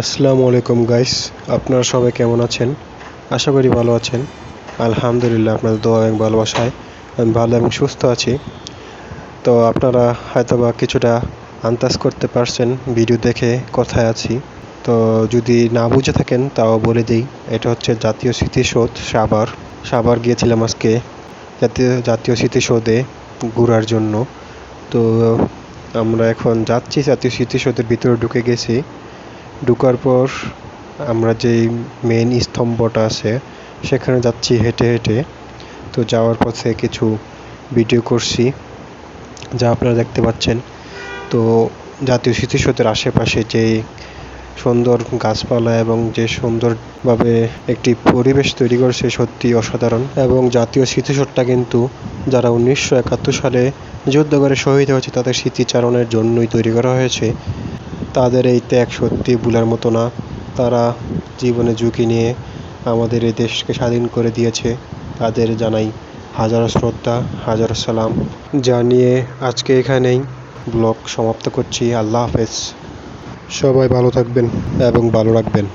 আসসালামু আলাইকুম গাইস আপনারা সবাই কেমন আছেন? আশা করি ভালো আছেন। আলহামদুলিল্লাহ, আপনাদের দোয়া এবং ভালোবাসায় আমি ভালো এবং সুস্থ আছি। তো আপনারা হয়তোবা কিছুটা আন্দাজ করতে পারছেন ভিডিও দেখে কথায় আছি। তো যদি না বুঝে থাকেন, তাও বলে দিই, এটা হচ্ছে জাতীয় স্মৃতিসৌধ সাবার সাবার গিয়েছিলাম আজকে জাতীয় জাতীয় স্মৃতিসৌধে ঘোরার জন্য। তো আমরা এখন যাচ্ছি জাতীয় স্মৃতিসৌধের ভিতরে ঢুকে গেছি। ঢোকার পর আমরা যেই মেন স্তম্ভটা আছে, সেখানে যাচ্ছি হেঁটে হেঁটে। তো যাওয়ার পথে কিছু ভিডিও করছি, যা আপনারা দেখতে পাচ্ছেন। তো জাতীয় স্মৃতিসৌধের আশেপাশে যে সুন্দর গাছপালা এবং যে সুন্দরভাবে একটি পরিবেশ তৈরি করেছে, সত্যি অসাধারণ। এবং জাতীয় স্মৃতিসৌধটা কিন্তু যারা উনিশশো একাত্তর সালে যুদ্ধ করে শহীদ হয়েছে, তাদের স্মৃতিচারণের জন্যই তৈরি করা হয়েছে। তাদের এই ত্যাগ সত্যি ভুলার মতো না। তারা জীবনে ঝুঁকি নিয়ে আমাদের এই দেশকে স্বাধীন করে দিয়েছে তাদের জানাই হাজারো শ্রদ্ধা হাজারো সালাম। জানিয়ে আজকে এখানেই ব্লগ সমাপ্ত করছি। আল্লাহ হাফেজ। সবাই ভালো থাকবেন। এবং ভালো রাখবেন।